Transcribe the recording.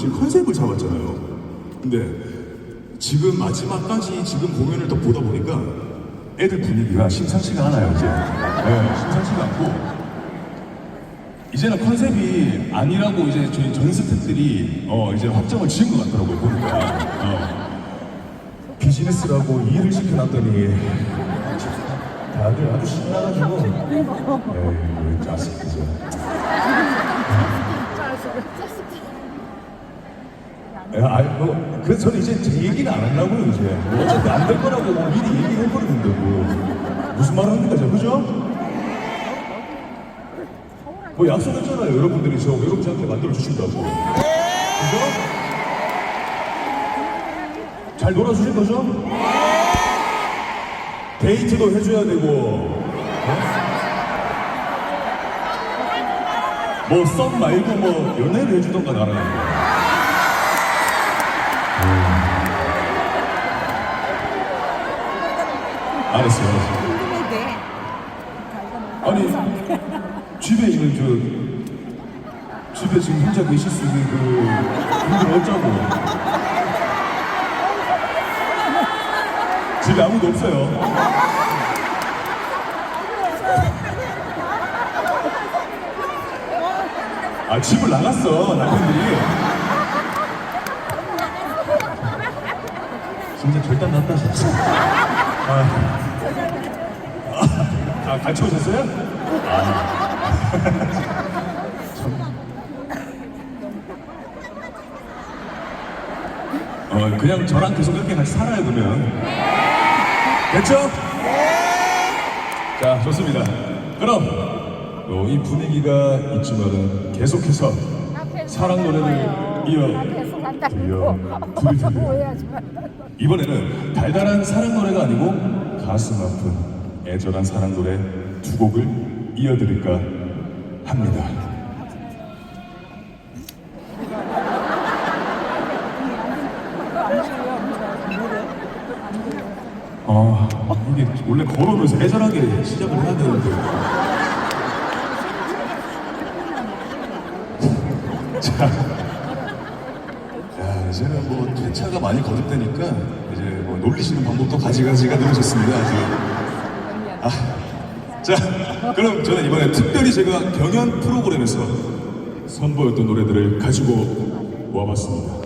지금 컨셉을 잡았잖아요. 근데 지금 마지막까지 지금 공연을 또 보다 보니까 애들 분위기가 심상치가 않아요, 이제. 네, 심상치가 않고. 이제는 컨셉이 아니라고 이제 저희 전 스태프들이 어, 이제 확정을 지은 것 같더라고요, 보니까. 어. 비즈니스라고 일을 시켜놨더니 다들 아주 신나가지고 에이 짜식이죠 아니, 뭐, 그래서 저는 이제 제 얘기는 안 하려고요, 이제. 뭐 어차피 안 될 거라고 뭐 미리 얘기해버리는데, 뭐. 무슨 말 합니까, 저, 그죠? 뭐 약속했잖아요, 여러분들이 저 여러분한테 만들어주신다고. 그죠? 잘 놀아주실 거죠? 데이트도 해줘야 되고, 뭐, 썸 말고 뭐, 연애를 해주던가, 나랑. 알았어요, 알았어요. 궁금해. 아니 집에 있는 저 집에 지금 혼자 계실 수 있는 그 분들 어쩌고 집에 아무도 없어요. 아 집을 나갔어 남편들이. 진짜 절단 났다 진짜. 아 같이 오셨어요? 어, 그냥 저랑 계속 이렇게 같이 살아요, 그러면. 됐죠? 자, 좋습니다. 그럼, 어, 이 분위기가 있지만은 계속해서 사랑 노래를 이어 오해하지 마. 이번에는 달달한 사랑 노래가 아니고 가슴 아픈 애절한 사랑 노래 두 곡을 이어드릴까 합니다. 아, 이게 원래 걸어오면서 애절하게 시작을 해야 되는데. 자, 야, 이제는 뭐 퇴차가 많이 거듭되니까 이제 뭐 놀리시는 방법도 가지가지가 늘어졌습니다. 아, 자, 그럼 저는 이번에 특별히 제가 경연 프로그램에서 선보였던 노래들을 가지고 와봤습니다.